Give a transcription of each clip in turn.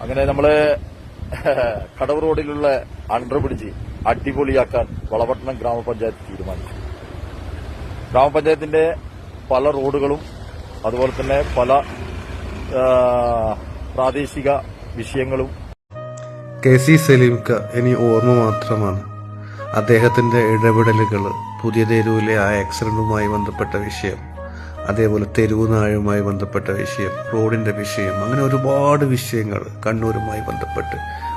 അങ്ങനെ നമ്മൾ കടവ് റോഡിലുള്ള അണ്ടർബ്രിഡ്ജ് അടിപൊളിയാക്കാൻ വളപട്ടണം ഗ്രാമപഞ്ചായത്ത് തീരുമാനിച്ചു. ഗ്രാമപഞ്ചായത്തിന്റെ പല റോഡുകളും അതുപോലെ തന്നെ പല പ്രാദേശിക വിഷയങ്ങളും. കെ സി സലീംക്ക ഇനി ഓർമ്മ മാത്രമാണ്. അദ്ദേഹത്തിന്റെ ഇടപെടലുകൾ പുതിയ തെരുവിലെ ആ ആക്സിഡന്റുമായി ബന്ധപ്പെട്ട വിഷയം. അതേപോലെ തെരുവുനാഴുമായി ബന്ധപ്പെട്ട വിഷയം റോഡിന്റെ വിഷയം അങ്ങനെ ഒരുപാട് വിഷയങ്ങൾ കണ്ണൂരുമായി ബന്ധപ്പെട്ട്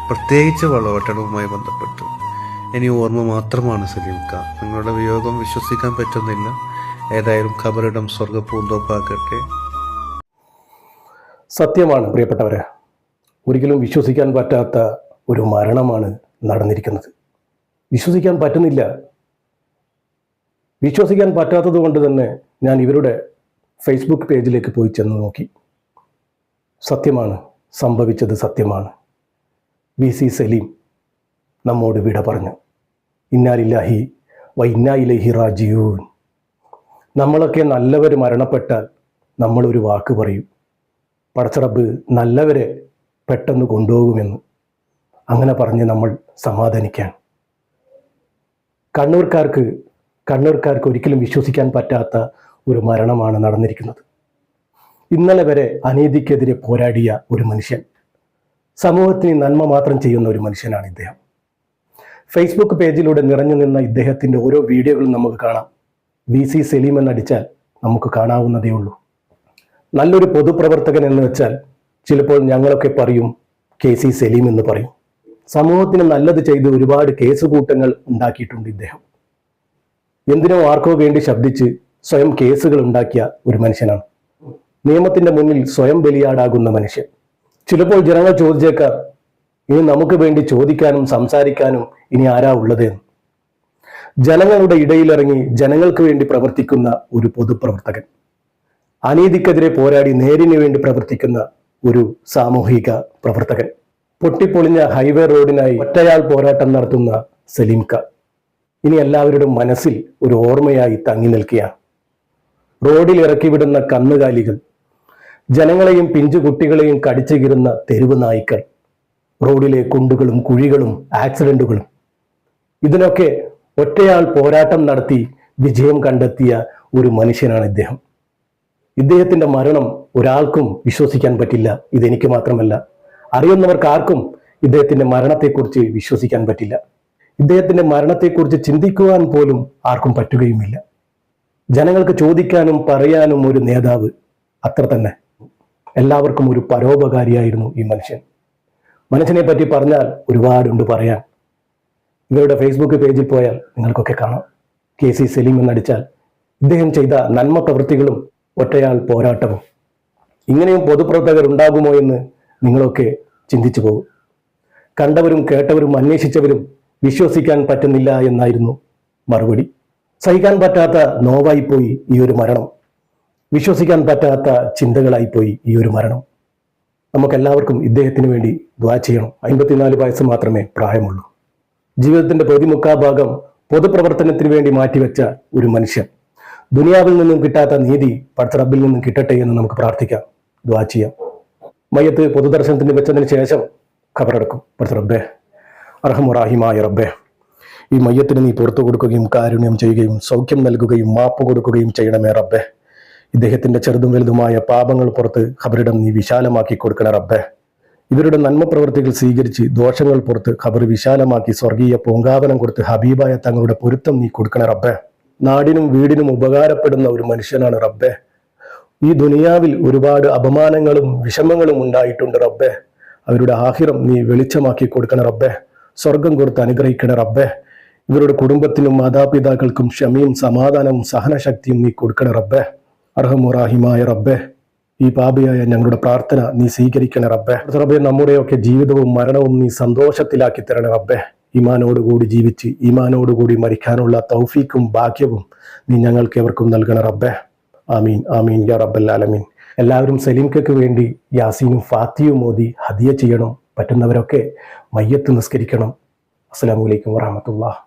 പ്രത്യേകിച്ച് വളവട്ടണവുമായി ബന്ധപ്പെട്ട്. ഇനി ഓർമ്മ മാത്രമാണ് സലീംക്ക നിങ്ങളുടെ വിയോഗം വിശ്വസിക്കാൻ പറ്റുന്നില്ല. ഏതായാലും ഖബറിടം സ്വർഗപ്പൂന്തോപ്പാക്കട്ടെ സത്യമാണ് പ്രിയപ്പെട്ടവരെ ഒരിക്കലും വിശ്വസിക്കാൻ പറ്റാത്ത ഒരു മരണമാണ് നടന്നിരിക്കുന്നത്. വിശ്വസിക്കാൻ പറ്റുന്നില്ല. വിശ്വസിക്കാൻ പറ്റാത്തത് കൊണ്ട് തന്നെ ഞാൻ ഇവരുടെ ഫേസ്ബുക്ക് പേജിലേക്ക് പോയി ചെന്ന് നോക്കി. സത്യമാണ് സംഭവിച്ചത് സത്യമാണ്. വി സി സലീം നമ്മോട് വിട പറഞ്ഞു. ഇന്നാലില്ലാഹി വൈന്നായിലഹി റാജിയൂൻ നമ്മളൊക്കെ നല്ലവർ മരണപ്പെട്ടാൽ നമ്മളൊരു വാക്ക് പറയും. പടച്ചറബ് നല്ലവരെ പെട്ടെന്ന് കൊണ്ടുപോകുമെന്ന്. അങ്ങനെ പറഞ്ഞ് നമ്മൾ സമാധാനിക്കാൻ. കണ്ണൂർക്കാർക്ക് കണ്ണൂർക്കാർക്ക് ഒരിക്കലും വിശ്വസിക്കാൻ പറ്റാത്ത ഒരു മരണമാണ് നടന്നിരിക്കുന്നത്. ഇന്നലെ വരെ അനീതിക്കെതിരെ പോരാടിയ ഒരു മനുഷ്യൻ സമൂഹത്തിന് നന്മ മാത്രം ചെയ്യുന്ന ഒരു മനുഷ്യനാണ് ഇദ്ദേഹം. ഫേസ്ബുക്ക് പേജിലൂടെ നിറഞ്ഞു നിന്ന ഇദ്ദേഹത്തിന്റെ ഓരോ വീഡിയോകളും നമുക്ക് കാണാം. വി സി സലീം എന്നടിച്ചാൽ നമുക്ക് കാണാവുന്നതേ ഉള്ളൂ. നല്ലൊരു പൊതുപ്രവർത്തകൻ എന്ന് വെച്ചാൽ ചിലപ്പോൾ ഞങ്ങളൊക്കെ പറയും കെ സി സലീം എന്ന് പറയും. സമൂഹത്തിന് നല്ലത് ചെയ്ത് ഒരുപാട് കേസ് കൂട്ടങ്ങൾ ഉണ്ടാക്കിയിട്ടുണ്ട് ഇദ്ദേഹം. എന്തിനോ ആർക്കോ വേണ്ടി ശബ്ദിച്ച് സ്വയം കേസുകൾ ഉണ്ടാക്കിയ ഒരു മനുഷ്യനാണ്. നിയമത്തിന്റെ മുന്നിൽ സ്വയം ബലിയാടാകുന്ന മനുഷ്യൻ. ചിലപ്പോൾ ജനങ്ങൾ ചോദിച്ചേക്കാം ഇനി നമുക്ക് വേണ്ടി ചോദിക്കാനും സംസാരിക്കാനും ഇനി ആരാ ഉള്ളത് എന്ന്? ജനങ്ങളുടെ ഇടയിലിറങ്ങി ജനങ്ങൾക്ക് വേണ്ടി പ്രവർത്തിക്കുന്ന ഒരു പൊതുപ്രവർത്തകൻ. അനീതിക്കെതിരെ പോരാടി നേരിന് വേണ്ടി പ്രവർത്തിക്കുന്ന ഒരു സാമൂഹിക പ്രവർത്തകൻ. പൊട്ടിപ്പൊളിഞ്ഞ ഹൈവേ റോഡിനായി ഒറ്റയാൾ പോരാട്ടം നടത്തുന്ന സലീംക ഇനി എല്ലാവരുടെ മനസ്സിൽ ഒരു ഓർമ്മയായി തങ്ങി നിൽക്കുകയാണ്. റോഡിൽ ഇറക്കിവിടുന്ന കന്നുകാലികൾ ജനങ്ങളെയും പിഞ്ചു കുട്ടികളെയും കടിച്ചു കിരുന്ന തെരുവ് നായ്ക്കൾ റോഡിലെ കുണ്ടുകളും കുഴികളും ആക്സിഡന്റുകളും. ഇതിനൊക്കെ ഒറ്റയാൾ പോരാട്ടം നടത്തി വിജയം കണ്ടെത്തിയ ഒരു മനുഷ്യനാണ് ഇദ്ദേഹം. ഇദ്ദേഹത്തിന്റെ മരണം ഒരാൾക്കും വിശ്വസിക്കാൻ പറ്റില്ല ഇതെനിക്ക് മാത്രമല്ല. അറിയുന്നവർക്ക് ആർക്കും ഇദ്ദേഹത്തിന്റെ മരണത്തെക്കുറിച്ച് വിശ്വസിക്കാൻ പറ്റില്ല. ഇദ്ദേഹത്തിന്റെ മരണത്തെക്കുറിച്ച് ചിന്തിക്കുവാൻ പോലും ആർക്കും പറ്റുകയുമില്ല. ജനങ്ങൾക്ക് ചോദിക്കാനും പറയാനും ഒരു നേതാവ് അത്ര തന്നെ. എല്ലാവർക്കും ഒരു പരോപകാരിയായിരുന്നു ഈ മനുഷ്യൻ. മനുഷ്യനെ പറ്റി പറഞ്ഞാൽ ഒരുപാടുണ്ട് പറയാൻ. ഇവരുടെ ഫേസ്ബുക്ക് പേജിൽ പോയാൽ നിങ്ങൾക്കൊക്കെ കാണാം. കെ സി സലീം എന്നടിച്ചാൽ ഇദ്ദേഹം ചെയ്ത നന്മ പ്രവൃത്തികളും ഒറ്റയാൾ പോരാട്ടവും. ഇങ്ങനെയും പൊതുപ്രവർത്തകർ ഉണ്ടാകുമോ എന്ന് നിങ്ങളൊക്കെ ചിന്തിച്ചു പോകും. കണ്ടവരും കേട്ടവരും അന്വേഷിച്ചവരും വിശ്വസിക്കാൻ പറ്റുന്നില്ല എന്നായിരുന്നു മറുപടി. സഹിക്കാൻ പറ്റാത്ത നോവായിപ്പോയി ഈ ഒരു മരണം. വിശ്വസിക്കാൻ പറ്റാത്ത ചിന്തകളായിപ്പോയി ഈ ഒരു മരണം. നമുക്കെല്ലാവർക്കും ഇദ്ദേഹത്തിന് വേണ്ടി ദ്വാ ചെയ്യണം. അമ്പത്തിനാല് വയസ്സ് മാത്രമേ പ്രായമുള്ളൂ. ജീവിതത്തിന്റെ പ്രതിമുക്കാ ഭാഗം പൊതുപ്രവർത്തനത്തിന് വേണ്ടി മാറ്റിവെച്ച ഒരു മനുഷ്യൻ. ദുനിയാവിൽ നിന്നും കിട്ടാത്ത നീതി പടത്തറബിൽ നിന്നും കിട്ടട്ടെ എന്ന് നമുക്ക് പ്രാർത്ഥിക്കാം. ദ്വാ ചെയ്യാം. മയ്യത്ത് പൊതുദർശനത്തിന് വെച്ചതിന് ശേഷം ഖബറടക്കും. പടച്ചറബ്ബേ അർഹമുറാഹിമായ റബ്ബേ ഈ മയ്യത്തിന് നീ പുറത്തു കൊടുക്കുകയും കാരുണ്യം ചെയ്യുകയും സൗഖ്യം നൽകുകയും മാപ്പ് കൊടുക്കുകയും ചെയ്യണമേ റബ്ബെ. ഇദ്ദേഹത്തിന്റെ ചെറുതും വലുതുമായ പാപങ്ങൾ പുറത്ത് ഖബറിടം നീ വിശാലമാക്കി കൊടുക്കണ റബ്ബെ. ഇവരുടെ നന്മ പ്രവൃത്തികൾ സ്വീകരിച്ച് ദോഷങ്ങൾ പുറത്ത് ഖബർ വിശാലമാക്കി സ്വർഗീയ പൂങ്കാവനം കൊടുത്ത് ഹബീബായ തങ്ങളുടെ പൊരുത്തം നീ കൊടുക്കണ റബ്ബെ. നാടിനും വീടിനും ഉപകാരപ്പെടുന്ന ഒരു മനുഷ്യനാണ് റബ്ബെ. ഈ ദുനിയാവിൽ ഒരുപാട് അപമാനങ്ങളും വിഷമങ്ങളും ഉണ്ടായിട്ടുണ്ട് റബ്ബെ. അവരുടെ ആഹിറം നീ വെളിച്ചമാക്കി കൊടുക്കണ റബ്ബെ. സ്വർഗം കൊടുത്ത് അനുഗ്രഹിക്കണ റബ്ബേ. ഇവരുടെ കുടുംബത്തിനും മാതാപിതാക്കൾക്കും ക്ഷമയും സമാധാനവും സഹനശക്തിയും നീ കൊടുക്കണ റബ്ബേ. അർഹമുറാഹിമായ റബ്ബെ. ഈ പാപിയായ ഞങ്ങളുടെ പ്രാർത്ഥന നീ സ്വീകരിക്കണ റബ്ബെ. റബ്ബെ നമ്മുടെയൊക്കെ ജീവിതവും മരണവും നീ സന്തോഷത്തിലാക്കി തരണ റബ്ബെ. ഇമാനോടുകൂടി ജീവിച്ച് ഇമാനോടുകൂടി മരിക്കാനുള്ള തൗഫീക്കും ഭാഗ്യവും നീ ഞങ്ങൾക്ക് എവർക്കും നൽകണ റബ്ബെ. ആമീൻ ആമീൻ യാ റബ്ബൽ ആലമീൻ. എല്ലാവരും സലീംക്കയ്ക്ക് വേണ്ടി യാസീനും ഫാത്തിയും മോദി ഹദിയ ചെയ്യണം. പറ്റുന്നവരൊക്കെ മയ്യത്ത് നിസ്കരിക്കണം. അസ്സലാമു അലൈക്കും വറഹമത്തുള്ള